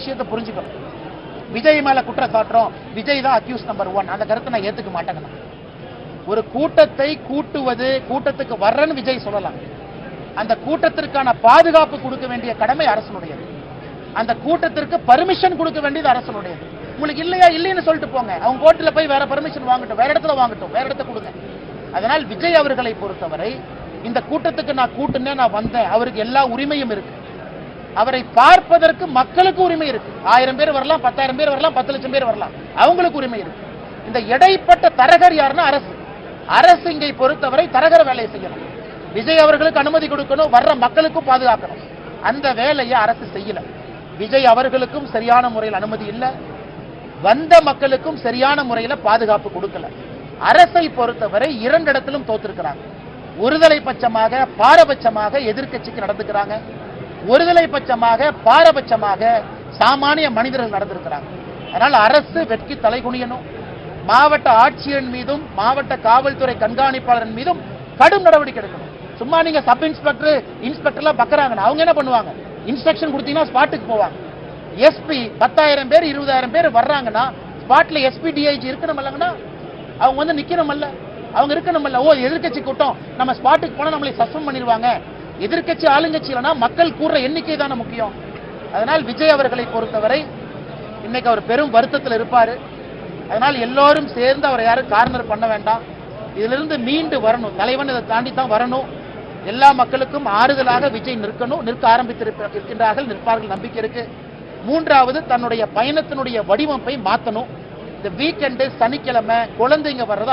விஷயத்தை புரிஞ்சுக்கணும் விஜய் மேல குற்ற சாட்டுறோம் விஜய் தான் அக்யூஸ் நம்பர் ஒன் அந்த கருத்தை நான் ஏத்துக்க மாட்டேங்க ஒரு கூட்டத்தை கூட்டுவது கூட்டத்துக்கு வர்றன்னு விஜய் சொல்லலாம். அந்த கூட்டத்திற்கான பாதுகாப்பு கொடுக்க வேண்டிய கடமை அரசனுடையது. அந்த கூட்டத்திற்கு பர்மிஷன் கொடுக்க வேண்டியது அரசனுடையது. உங்களுக்கு இல்லையா இல்லைன்னு சொல்லிட்டு போங்க. அவங்க கோர்ட்டில் போய் வேற பர்மிஷன் வாங்கட்டும். வேற இடத்துல வாங்கட்டும். வேற இடத்த கொடுங்க. அதனால் விஜய் அவர்களை பொறுத்தவரை இந்த கூட்டத்துக்கு நான் கூட்டுனே நான் வந்தேன். அவருக்கு எல்லா உரிமையும் இருக்கு. அவரை பார்ப்பதற்கு மக்களுக்கு உரிமை இருக்கு. ஆயிரம் பேர் வரலாம் பத்தாயிரம் பேர் வரலாம் பத்து லட்சம் பேர் வரலாம். அவங்களுக்கு உரிமை இருக்கு. இந்த இடைப்பட்ட தரகர் யாருன்னா அரசு. அரசு இங்கே பொறுத்தவரை தரகர் வேலையை செய்யணும். விஜய் அவர்களுக்கு அனுமதி கொடுக்கணும் வர்ற மக்களுக்கும் பாதுகாக்கணும். அந்த வேலையை அரசு செய்யல. விஜய் அவர்களுக்கும் சரியான முறையில் அனுமதி இல்ல. வந்த மக்களுக்கும் சரியான முறையில பாதுகாப்பு கொடுக்கல. அரசை பொறுத்தவரை இரண்டு இடத்திலும் தோத்திருக்கிறாங்க. ஒருதலை பட்சமாக பாரபட்சமாக எதிர்க்கட்சிக்கு நடந்துக்கிறாங்க. ஒருதலை பட்சமாக பாரபட்சமாக சாமானிய மனிதர்கள் நடந்திருக்கிறாங்க. அதனால் அரசு வெட்கி தலைகுனியணும் மாவட்ட ஆட்சியர் மீதும் மாவட்ட காவல்துறை கண்காணிப்பாளர் மீதும் கடும் நடவடிக்கை எடுக்கணும். சும்மா நீங்க சப் இன்ஸ்பெக்டர் இன்ஸ்பெக்டர்லாம் பக்கறாங்க அவங்க என்ன பண்ணுவாங்க? இன்ஸ்ட்ரக்ஷன் கொடுத்தீங்கன்னா ஸ்பாட்டுக்கு போவாங்க. எஸ்பி பத்தாயிரம் பேர் இருபதாயிரம் பேர் வர்றாங்கன்னா ஸ்பாட்ல எஸ்பி டிஐஜி இருக்கணும்லங்கன்னா அவங்க வந்து நிக்கணுமல்ல. அவங்க இருக்கணுமல்ல. ஓ எதிர்க்கட்சி கூட்டம். நம்ம ஸ்பாட்டுக்கு போனா நம்மளை சஸ்பெண்ட் பண்ணிடுவாங்க. எதிர்க்கட்சி ஆளுங்கட்சி மக்கள் கூற எண்ணிக்கை தானே முக்கியம். அதனால் விஜய் அவர்களை பொறுத்தவரை இன்னைக்கு அவர் பெரும் வருத்தத்தில் இருப்பாரு. அதனால் எல்லோரும் சேர்ந்து அவரை யாரும் கார்னர் பண்ண வேண்டாம். இதிலிருந்து மீண்டு வரணும். தலைவன் இதை தாண்டி தான் வரணும். எல்லா மக்களுக்கும் ஆறுதலாக விஜய் நிற்கணும். நிற்க ஆரம்பித்திருக்கின்றார்கள் நிற்பார்கள். நம்பிக்கை இருக்கு. மூன்றாவது தன்னுடைய பயணத்தினுடைய வடிவமைப்பை மாத்தணும். இந்த வீக்கெண்டு சனிக்கிழமை குழந்தைங்க வர்றதா